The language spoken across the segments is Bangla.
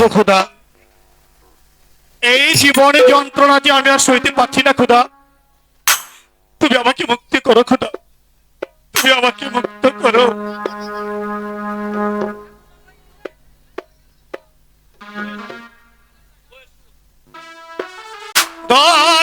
করব খোদা। এই জীবনে যন্ত্রণা যে আমি আর সইতে পারছি না খোদা, তুমি আমাকে মুক্তি করো খোদা। তুমি আমাকে মুক্ত করো। দয়া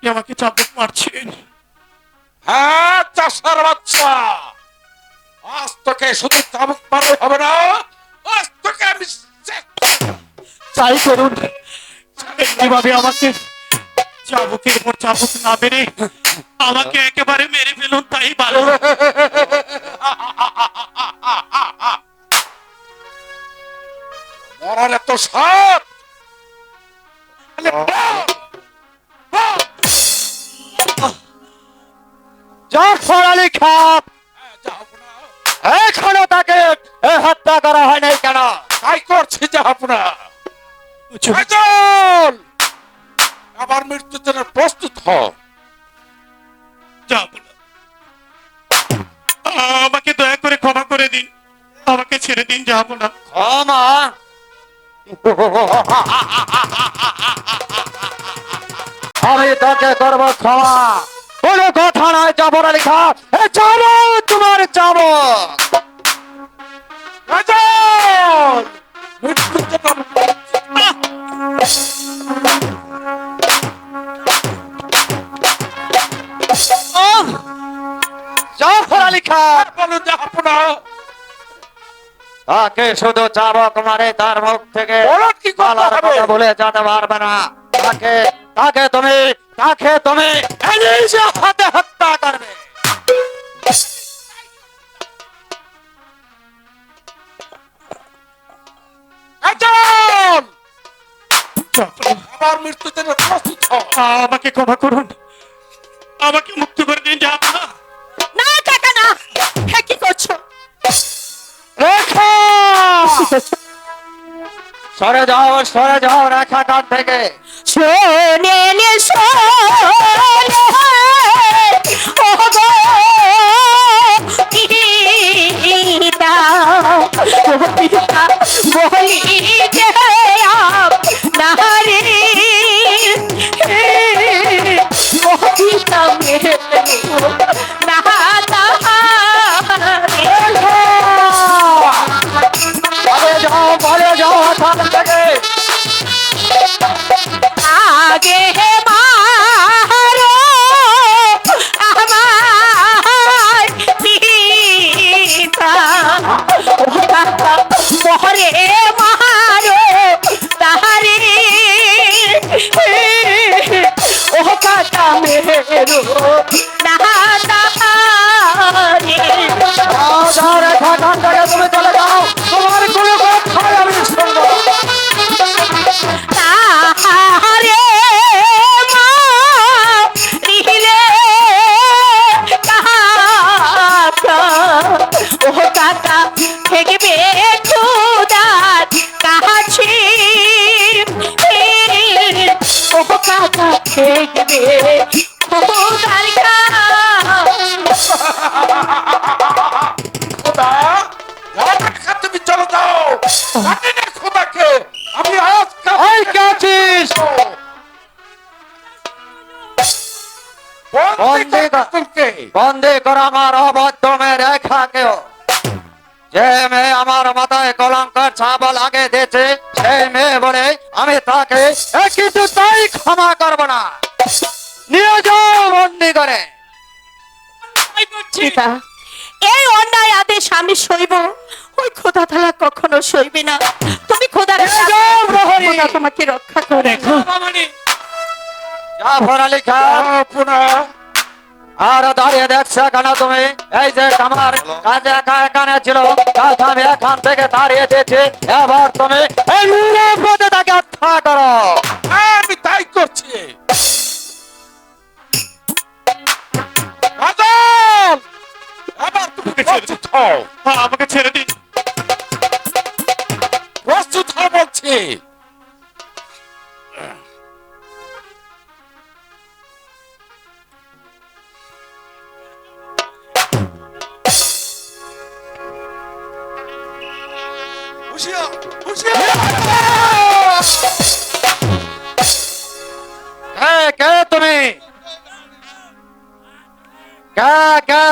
আপনি আমাকে চাবুক মারছেন। হ্যাঁ চাষার বাচ্চা। আজ তোকে শুধু চাবুক মারলে হবে না আজ তোকে আমি চাই করুন। এমনিভাবে আমাকে চাবুকের উপর চাবুক না মেরে আমাকে একেবারে মেরে ফেলুন তাই ভালো। মরার এত সাপ জাফর আলী খাপ এখনও তাকে হত্যা করা হয় নাই কেন? তাই করছি আবার মৃত্যুর জন্য প্রস্তুত হ। আমাকে দয়া করে ক্ষমা করে দিন। আমাকে ছেড়ে দিন যাব না ক্ষমা? আমি তোকে করব ক্ষমা। কোনো কথা নয় জাফর আলী খাপ এ চলো তোমার যাব। জাফর আলী খাপ বলুন তাকে শুধু চাবক মারে তার মুখ থেকে বলে যেতে পারবে না। তাকে তাকে তুমি তাকে তুমি হাতে হত্যা করবে। আবার মৃত্যুর জন্য প্রস্তুত আমাকে ক্ষমা করুন। আমাকে মুক্ত করে দিন যা সরে যাও সরে যাও রেখা থেকে। শোনে শোনে রাখা তুমি চলে যাও খোদাকে আমি আছিস বন্দি কর। আমার অবদ্ধ মেয়ে রেখাকেও যে মেয়ে আমার মাথায় কলঙ্কর ছাপ লাগে দিয়েছে আমি তাকে কিন্তু কিছু তাই ক্ষমা করব না। নিয়ে যাও বন্দি করে পিতা এই অন্যায় আদেশ আমি সইব। ওই খোদা থালা কখনো সইবি না। তুমি খোদার তোমাকে রক্ষা করে। যা ভরা লেখা পুনঃ। আর দাঁড়িয়ে দেখছে কেন তুমি? এই যে আমার কাজে একা এখানে ছিল কাজ আমি এখান থেকে দাঁড়িয়ে দিয়েছি। এবার তুমি তাকে হত্যা করো। হ্যাঁ, আমি তাই করছি। এবার তুমি প্রস্তুত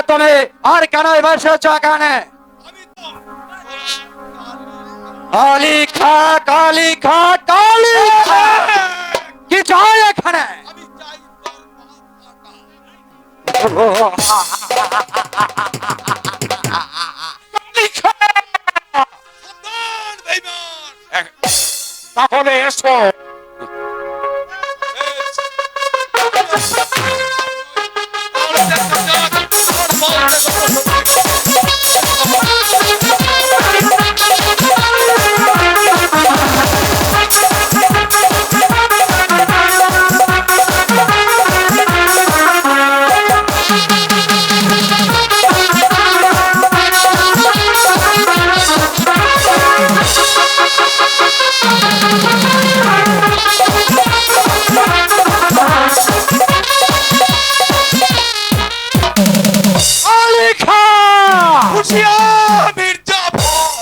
তুমি আর কেন বসেছ এখানে কালি খা কালি খা কালি খা। কি চাই এখানে? তাহলে এসো। কালি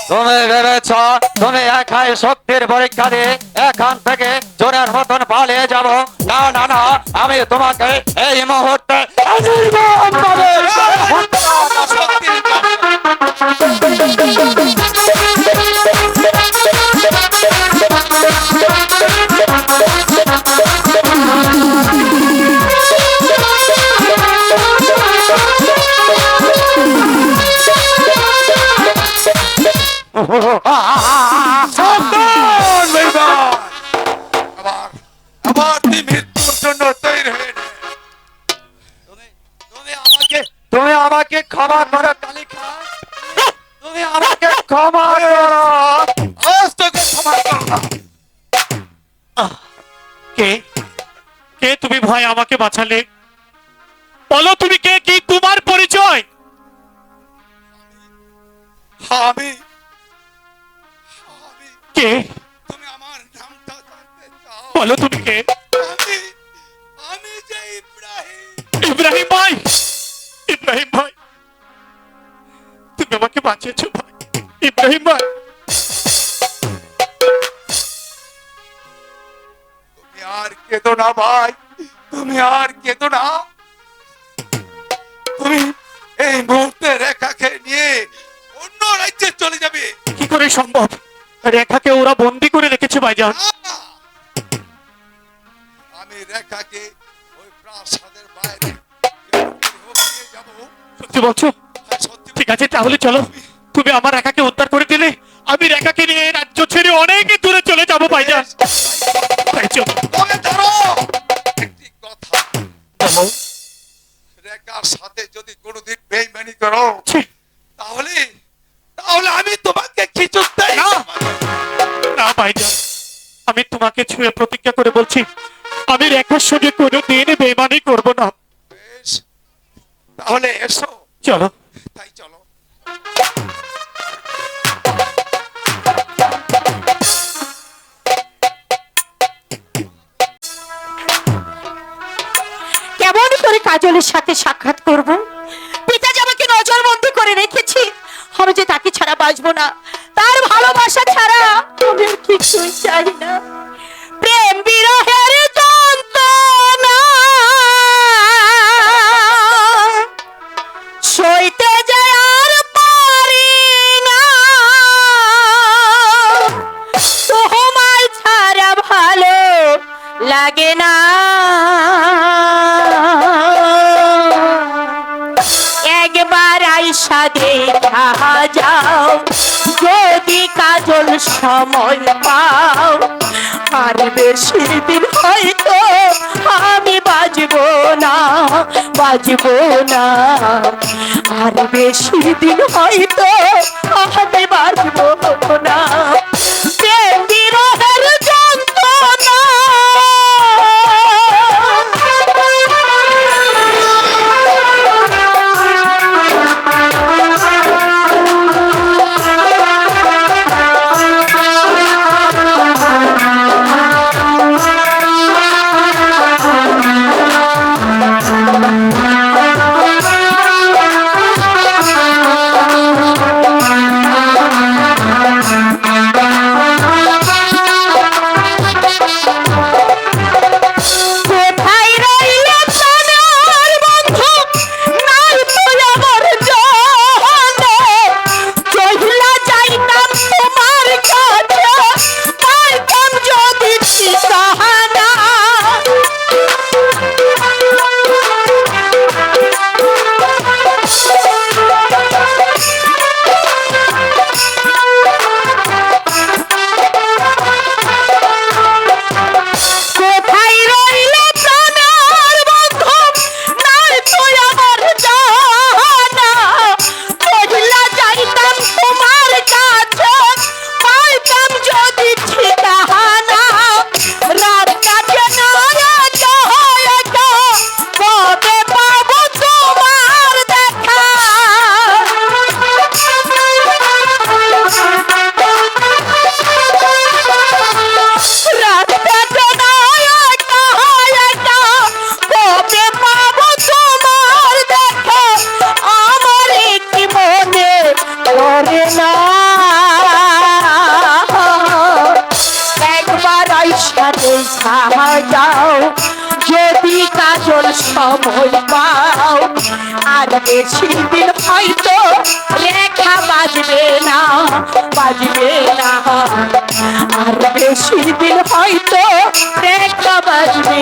তুমি ভেবেছ তুমি একাই শক্তির পরীক্ষা দিয়ে এখান থেকে জোরের মতন পালিয়ে যাব। না না না, আমি তোমাকে এই মুহূর্তে নির্মমভাবে সাবধান আবার আবার তুই মৃত্যুর জন্য তৈরি হয়ে তুমি আমাকে তুমি ক্ষমা করো কালিকা তুমি আমাকে ক্ষমা করো আজ তোকে ক্ষমা করলাম কে কে তুমি ভাই আমাকে বাঁচালে বলো তুমি কে কি তোমার পরিচয় আমি কে? তুমি আমার নামটা জানতে চাও বলো তুমি কে? আমি আমি যে ইব্রাহিম ইব্রাহিম ভাই! ইব্রাহিম ভাই! তুমি আমাকে বাঁচিয়েছো ভাই। ইব্রাহিম ভাই! তুমি আর কেঁদো না ভাই। তুমি আর কেঁদো না। তুমি এই মুহূর্তে রেখাকে নিয়ে অন্য রাজ্যে চলে যাবে। কি করে সম্ভব? রেখাকে ওরা বন্দি করে রেখেছে ভাইজান! আমি রেখাকে ওই প্রাসাদের বাইরে সত্যি বলছো? ঠিক আছে তাহলে চলো। তুমি আমার রেখাকে উদ্ধার করে দিলে আমি রেখাকে নিয়ে রাজ্য ছেড়ে অনেক দূরে চলে যাব ভাইজান। তাই চলো। তবে ধরো! একটি কথা। বলো। রেখার সাথে যদি কোনোদিন বেইমানি করো তাহলে তাহলে আমি তোমাকে কিছুতেই না। ভাইজান আমি তোমাকে ছুঁয়ে প্রতিজ্ঞা করে বলছি আমি রেখার সঙ্গে কোনো দিন বেমানি করব না। তাহলে এসো। চলো। তাই চলো। কেমন করে কাজলের সাথে সাক্ষাৎ করব? পিতা যে আমাকে নজর নজরবন্দি করে রেখেছি। আমি যে তাকে ছাড়া বাঁচবো না। তার ভালোবাসা ছাড়া ওদের কিছুই চাই না। প্রেম বিরহে বাঁচব না। আর বেশি দিন হয়তো সেদিন হয়তো লেখা বাজবে না বাজবে না। আর বেশি হয়তো লেখা বাজবে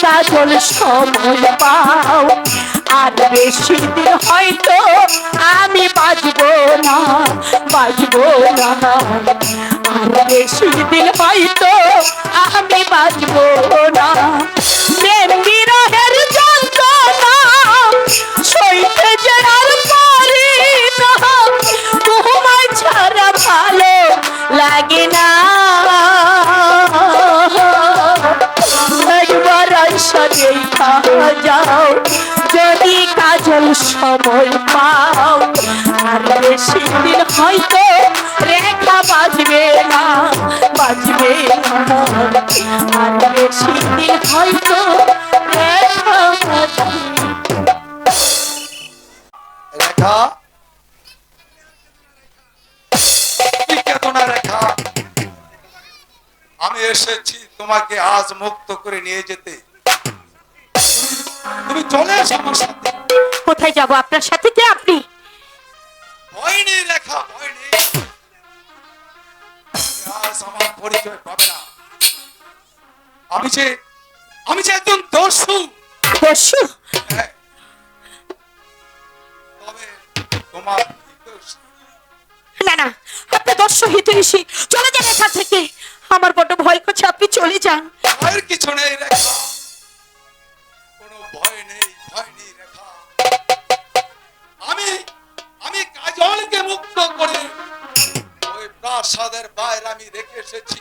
সাধন সময় পাও। আর বেশি দিন হয়তো আমি বাঁচব না বাঁচব না। আর বেশি দিন হয়তো আমি বাঁচব না। প্রেমী সময় পাও। আর বেশি দিন হয়তো রেখা বাজবে না, বাজবে আর বেশি দিন হয়তো আমি এসেছি তোমাকে আজ মুক্ত করে নিয়ে যেতে। তুমি চলে এসো আমার সাথে। কোথায় যাব? আপনার সাথে কে আপনি? আমার পরিচয় পাবে না। আমি যে আমি যে একজন দস্যু। দস্যু? হ্যাঁ। তবে তোমার না না আপনি দস্যু হিতৈষী চলে যান এখান থেকে। আমার বড্ড ভয় করছে আপনি চলে যান। ভয়ের কিছু নেই রেখা প্রাসাদের বাইরে আমি রেখে এসেছি।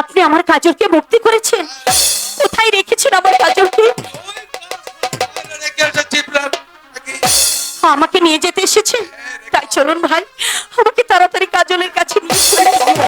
আপনি আমার কাজলকে মুক্তি করেছেন? কোথায় রেখেছেন আমার কাজলকে? আমাকে নিয়ে যেতে এসেছেন? তাই চলুন ভাই আমাকে তাড়াতাড়ি কাজলের কাছে নিয়ে